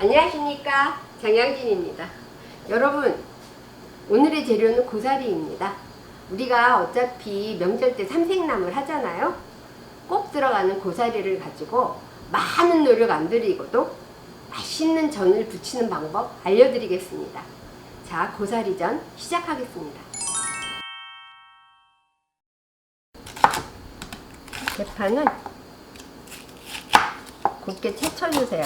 안녕하십니까? 장양진입니다. 여러분 오늘의 재료는 고사리입니다. 우리가 어차피 명절 때 삼색나물 하잖아요? 꼭 들어가는 고사리를 가지고 많은 노력 안 들이고도 맛있는 전을 부치는 방법 알려드리겠습니다. 자 고사리전 시작하겠습니다. 대파는 곱게 채쳐주세요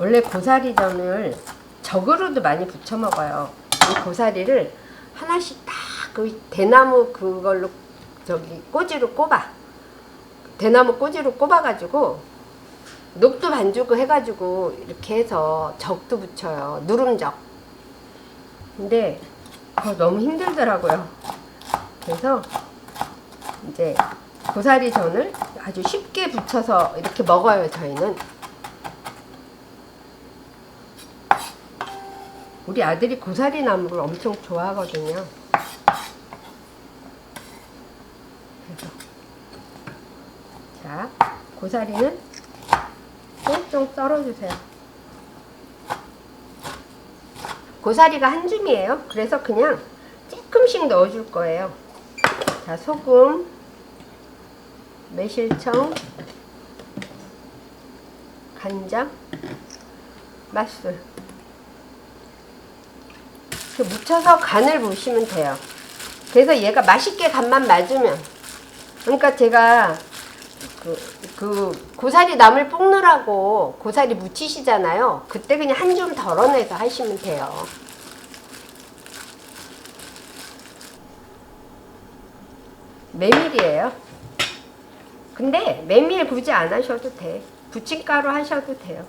원래 고사리전을 적으로도 많이 부쳐 먹어요. 이 고사리를 하나씩 딱그 대나무 그걸로 저기 꼬지로 꼽아. 대나무 꼬지로 꼽아가지고 녹두 반죽을 해가지고 이렇게 해서 적도 붙여요. 누름적. 근데 그거 너무 힘들더라고요. 그래서 이제 고사리 전을 아주 쉽게 붙여서 이렇게 먹어요. 저희는. 우리 아들이 고사리 나무를 엄청 좋아하거든요. 그래서 자, 고사리는 쫑쫑 썰어주세요. 고사리가 한 줌이에요. 그래서 그냥 조금씩 넣어줄 거예요. 자, 소금, 매실청, 간장, 맛술. 이렇게 묻혀서 간을 보시면 돼요. 그래서 얘가 맛있게 간만 맞으면 그러니까 제가 그, 그 고사리 나물 볶느라고 고사리 묻히시잖아요. 그때 그냥 한 줌 덜어내서 하시면 돼요. 메밀이에요. 근데 메밀 굳이 안 하셔도 돼. 부침가루 하셔도 돼요.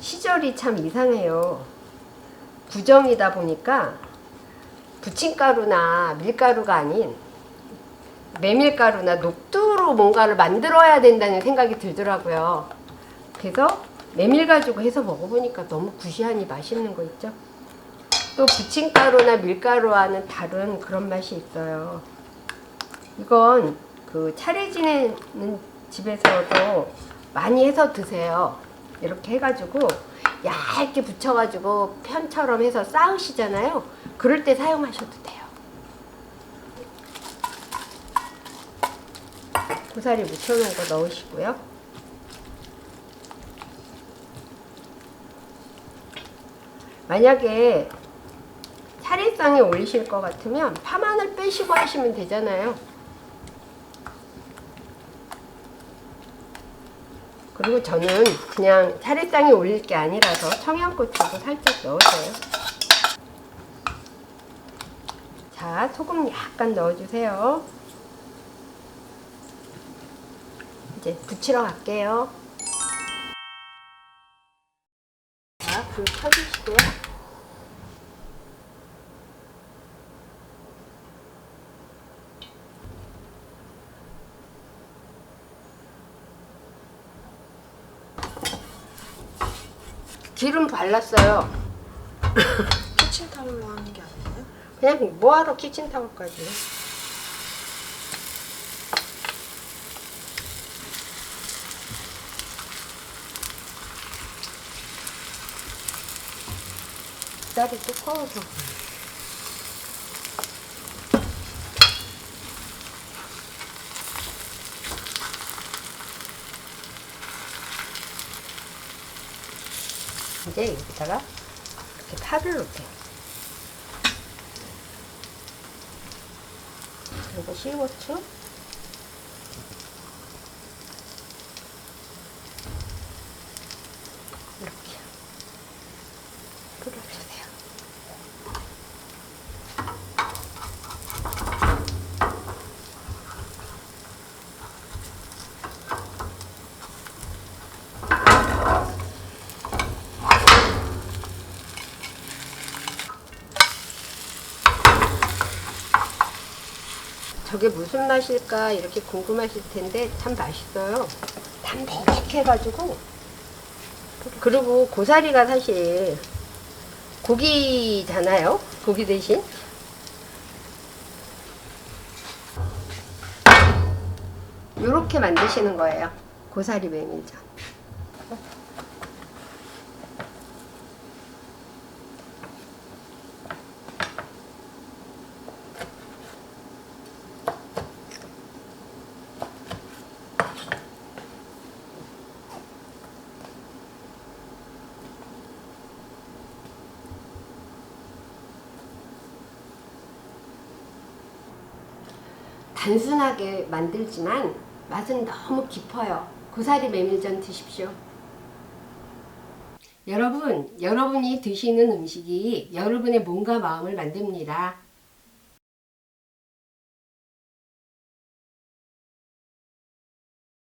시절이 참 이상해요. 구정이다 보니까 부침가루나 밀가루가 아닌 메밀가루나 녹두로 뭔가를 만들어야 된다는 생각이 들더라고요. 그래서 메밀 가지고 해서 먹어보니까 너무 구시하니 맛있는 거 있죠? 또 부침가루나 밀가루와는 다른 그런 맛이 있어요. 이건 그 차례 지내는 집에서도 많이 해서 드세요. 이렇게 해가지고 얇게 붙여가지고 편처럼 해서 쌓으시잖아요. 그럴 때 사용하셔도 돼요. 고사리 묻혀놓은 거 넣으시고요. 만약에 차례상에 올리실 것 같으면 파마늘 빼시고 하시면 되잖아요. 그리고 저는 그냥 차례상에 올릴 게 아니라서 청양고추도 살짝 넣어줘요. 자, 소금 약간 넣어주세요. 이제 부치러 갈게요. 자, 불 켜주시고요. 기름 발랐어요. 키친타올로 하는 게 아니에요? 그냥 뭐하러 키친타올까지. 쌀이 두꺼워서. 이제 여기다가 이렇게 파를 넣을게요. 그리고 실고추 저게 무슨 맛일까 이렇게 궁금하실 텐데 참 맛있어요. 담백해가지고 그리고 고사리가 사실 고기잖아요. 고기 대신 이렇게 만드시는 거예요. 고사리 메밀전. 단순하게 만들지만 맛은 너무 깊어요. 고사리 메밀전 드십시오. 여러분, 여러분이 드시는 음식이 여러분의 몸과 마음을 만듭니다.